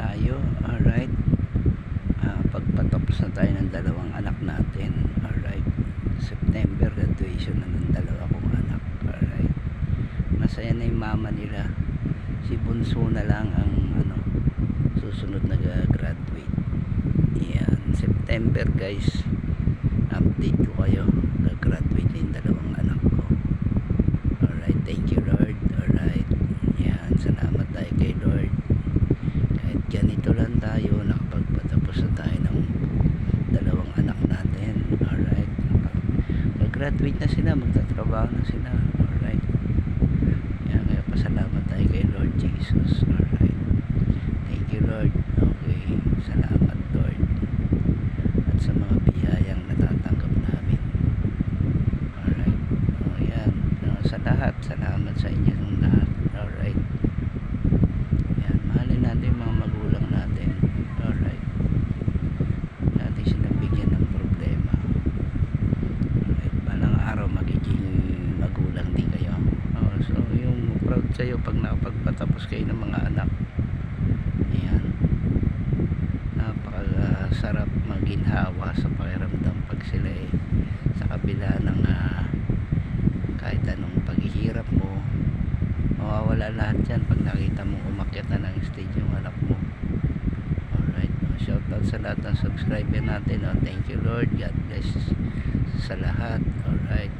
tayo. Alright. Ah, pagpatapos na tayo ng dalawang anak natin. Alright. September graduation na ng dalawa kong anak. Alright. Masaya na yung mama nila. Si Bunso na lang ang ano susunod na graduate yan. September guys update ko kayo gagraduate na yung dalawang anak ko alright thank you Lord alright yan salamat tayo kay Lord kahit ganito lang tayo nakapagpatapos na tayo ng dalawang anak natin alright mag-graduate na sila magtatrabaho na sila. Alright. Yan kaya pasalamat tayo kay Lord Jesus. Alright. Thank you Lord. Okay. Salamat Lord. At sa mga biyayang natatanggap namin. Alright. O yan. Uh, sa lahat. Salamat sa inyo ng lahat. Alright. Yan, mahalin natin mga magulang natin. Alright. Natin silang bigyan ng problema. Alright. Balang araw magiging magulang din kayo. Oh, so, yung proud kayo pag nakapagpatapos kayo ng mga anak. Ayan. Napakasarap maginhawa sa pakiramdam pag sila eh sa kabila ng ah, kahit anong paghihirap mo mawawala lahat yan pag nakita mo umakyat na ng stage yung anak mo alright shout out sa lahat ng subscriber natin oh, thank you Lord God bless sa lahat alright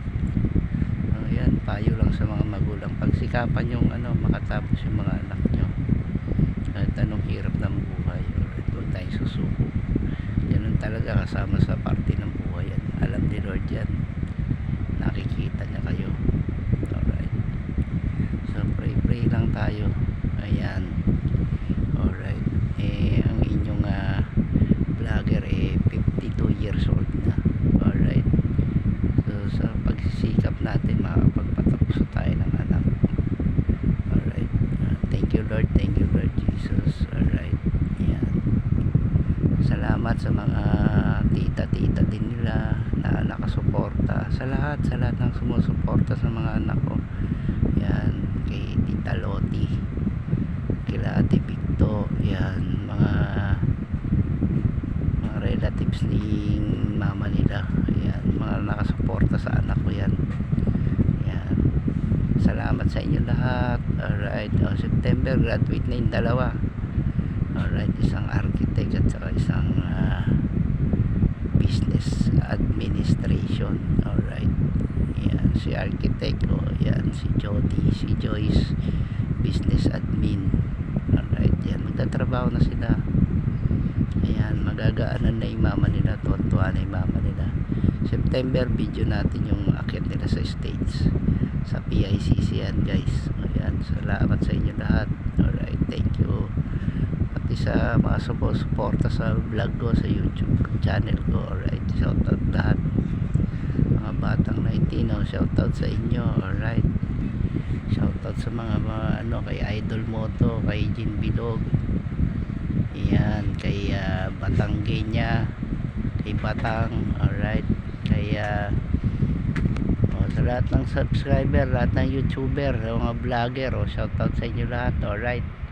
oh, yan payo lang sa mga magulang pagsikapan yung ano makatapos yung mga anak nyo. Kahit anong hirap ng buhay huwag tayong susuko. Ganun talaga kasama sa parte ng buhay. Yan alam ni Lord yan nakikita niya kayo alright So pray pray lang tayo. Ayan. Alright. Eh ang inyong ah, vlogger eh 52 years old na. Alright. So sa pagsisikap natin makapagpatapos tayo ng anak. Alright. Ah, thank you Lord. Thank you Lord Jesus. Alright. Ayan. Salamat sa mga tita-tita din nila na nakasuporta. Sa lahat, sa lahat ng sumusuporta sa mga anak ko. Yan, kay Tita Loti, kila Ate Victo, yan, mga mga relatives ni mama nila. Yan, mga nakasuporta sa anak ko yan. Yan. Salamat sa inyo lahat. Alright, oh, September graduate na yung dalawa. Alright, isang architect at saka isang ah, business administration. Alright. Yan, si architect o yan, si Jody, si Joyce, business admin. Alright, yan, magtatrabaho na sila. Ayan, magagaanan na yung mama nila, tuwan-tuwa na yung mama nila. September, video natin yung akyat nila sa States. Sa PICC yan, guys. Ayan, salamat sa inyo lahat. Alright, thank you. Pati sa mga sumusuporta sa vlog ko, sa YouTube channel ko. Alright, shout out lahat mga batang 19 oh, shout out sa inyo alright shout out sa mga, mga ano kay Idol Moto kay Jin Bilog yan kay uh, Batang Genya kay Batang alright kay uh, lahat ng subscriber lahat ng YouTuber mga vlogger oh, shout out sa inyo lahat alright